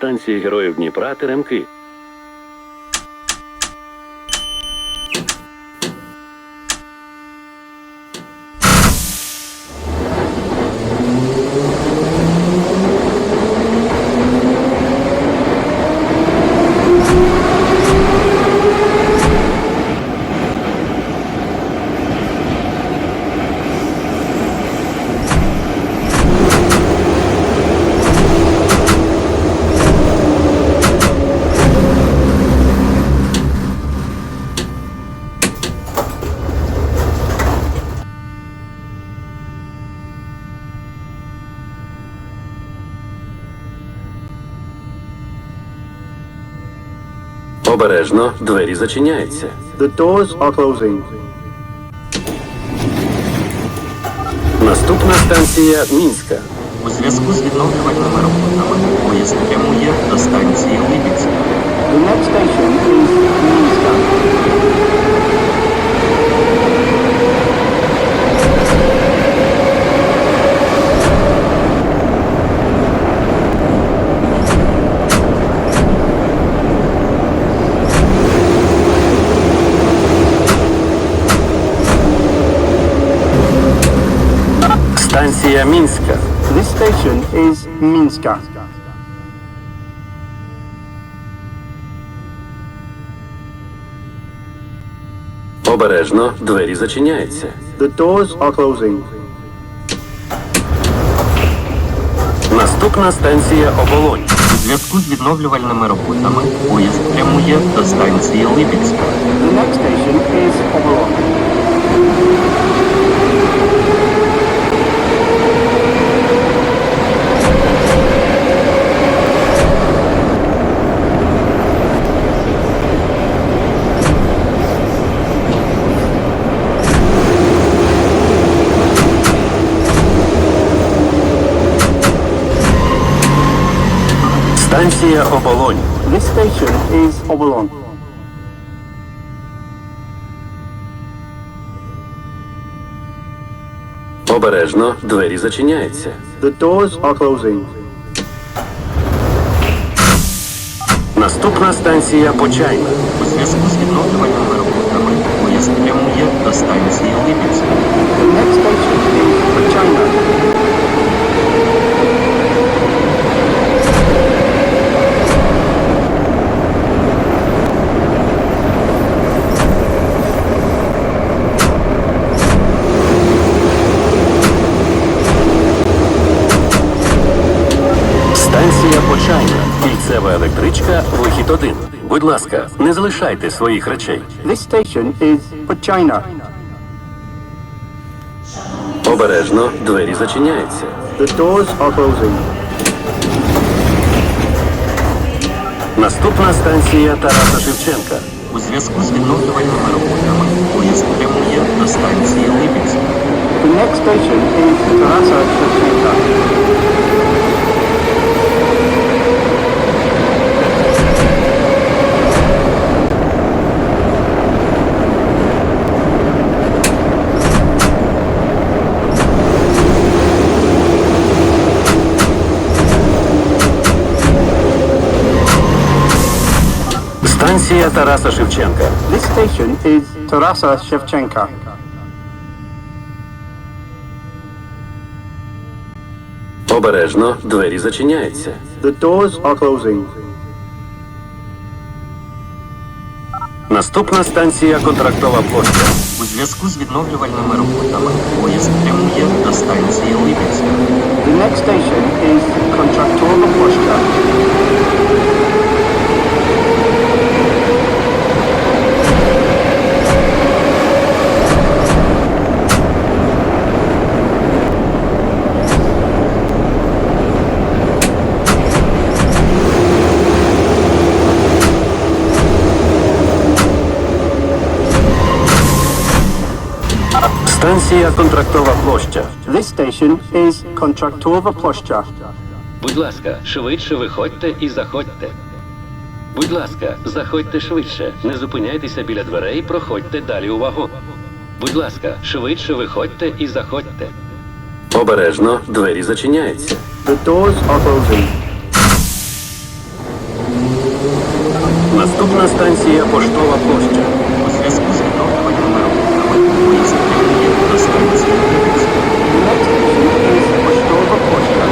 станції героїв Дніпра Теремки. Обережно двері зачиняються. The doors are closing. Наступна станція Мінська. У зв'язку з відновлювальними роботами поїзд прямує до станції Липецька. The next station is Minska. Станція Мінська. This station is Minska. Обережно двері зачиняються. The doors are closing. Наступна станція Оболонь. У зв'язку з відновлювальними роботами поїзд прямує до станції Липецька. The next station is Obolon. Станція Оболонь. This station is Obolon. Обережно двері зачиняються. The doors are closing. Наступна станція Почайна. У зв'язку з відновлювальними роботами поїзд прямує до станції Липецька. The next station is China. Станція Почайна. Кільцева електричка, вихід один. Будь ласка, не залишайте своїх речей. This station is China. Обережно двері зачиняються. The doors are closing. Наступна станція Тараса Шевченка. У зв'язку з відновлювальними роботами поїзд прямує до станції Липецька. The next station is Tarasa Shevchenka. Станція Тараса Шевченка. This station is Tarasa Shevchenka. Обережно двері зачиняються. The doors are closing. Наступна станція Контрактова площа. У зв'язку з відновлювальними роботами поїзд прямує до станції Липецька. The next station is Kontraktowa Ploshcha. Станція Контрактова площа. This station is Kontraktowa Ploshcha. Будь ласка, швидше виходьте і заходьте. Будь ласка, заходьте швидше. Не зупиняйтеся біля дверей, проходьте далі у вагон. Будь ласка, швидше виходьте і заходьте. Обережно двері зачиняються. The doors are closing. Наступна станція Поштова площа. У зв'язку з відновлюваними роботами поїзд прямує до станції Липецька. The next station is Поштова Площа.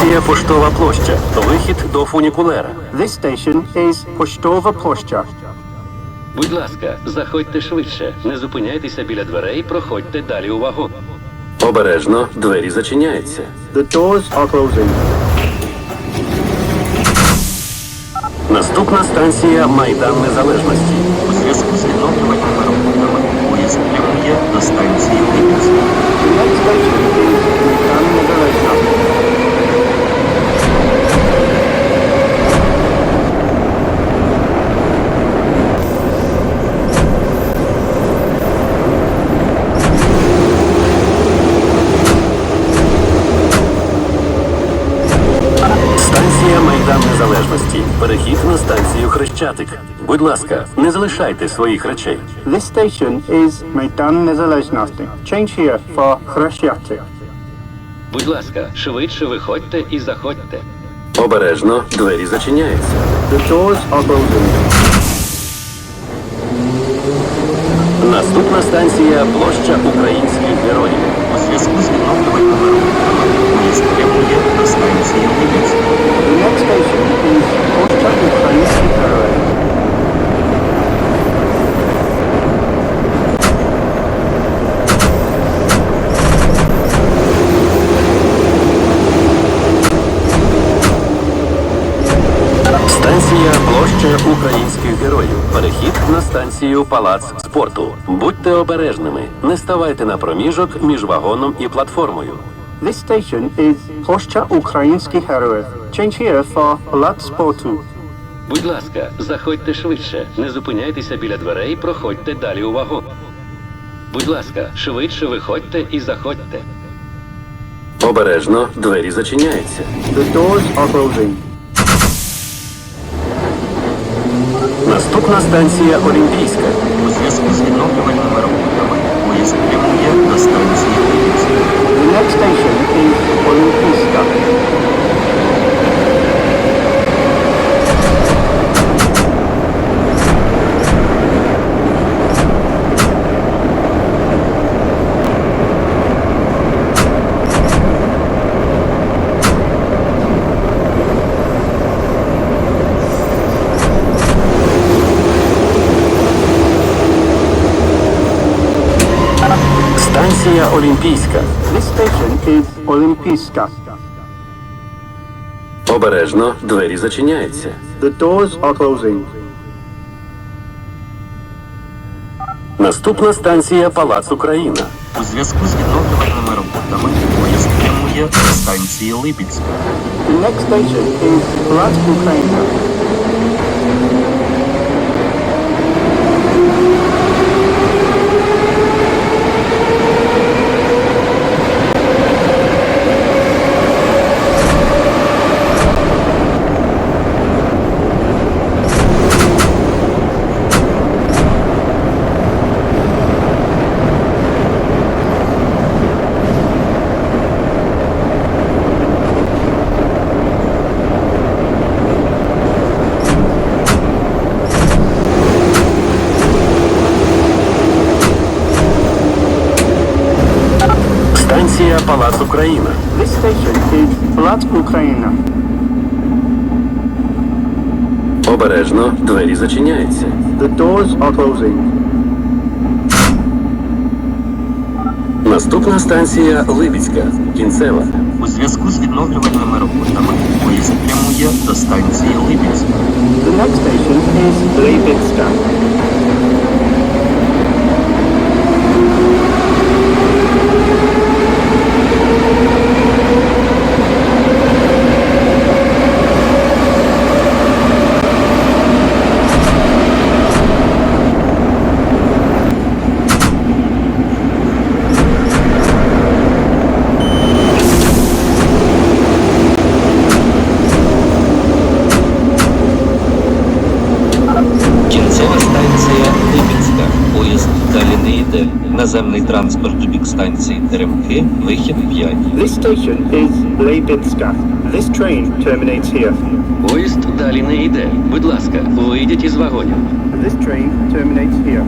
Станція Поштова площа. Вихід до фунікулера. This station is Поштова Площа. Будь ласка, заходьте швидше. Не зупиняйтеся біля дверей, проходьте далі у вагон. Обережно, двері зачиняються. The doors are closing. Наступна станція Майдан Незалежності. У зв'язку з відновлюваними роботами поїзд прямує до станції Липецька. The next station is Майдан Незалежності. Станція Майдан Незалежності. Перехід на станцію Хрещатик. Будь ласка, не залишайте своїх речей. This station is Майдан Незалежності. Change here for Хрещатик. Будь ласка, швидше виходьте і заходьте. Обережно, двері зачиняються. The doors are closing. Наступна станція площа українських героїв. У зв'язку з відновлюваними роботами поїзд прямує до станції Липецька. The next station is Площа Українських Героїв. Станція площа українських героїв. Перехід на станцію Палац спорту. Будьте обережними. Не ставайте на проміжок між вагоном і платформою. This station is Площа Українських Героїв. Change here for Палац спорту. Будь ласка, заходьте швидше. Не зупиняйтеся біля дверей, проходьте далі у вагон. Будь ласка, швидше виходьте і заходьте. Обережно, двері зачиняються. The doors are closing. Наступна станція Олімпійська. У зв'язку з відновлювальними роботами поїзд прямує до станції Олімпійська. The next station is Олімпійська. Станція Олімпійська. This station is Олімпійська. Обережно, двері зачиняються. The doors are closing. Наступна станція Палац Україна. У зв'язку з відновлюваними роботами поїзд прямує до станції Липецька. The next station is Палац Україна. Станція Палац Україна. This station is Палац Україна. Обережно, двері зачиняються. The doors are closing. Наступна станція Либіцька. Кінцева. У зв'язку з відновлювальними роботами поїзд прямує до станції Липецька. The next station is Липецька. Наземний транспорт бік станції Теремки, вихід 5. This station is Lebedska. This train terminates here. Поїзд далі не йде. Будь ласка, вийдіть із вагонів. This train terminates here.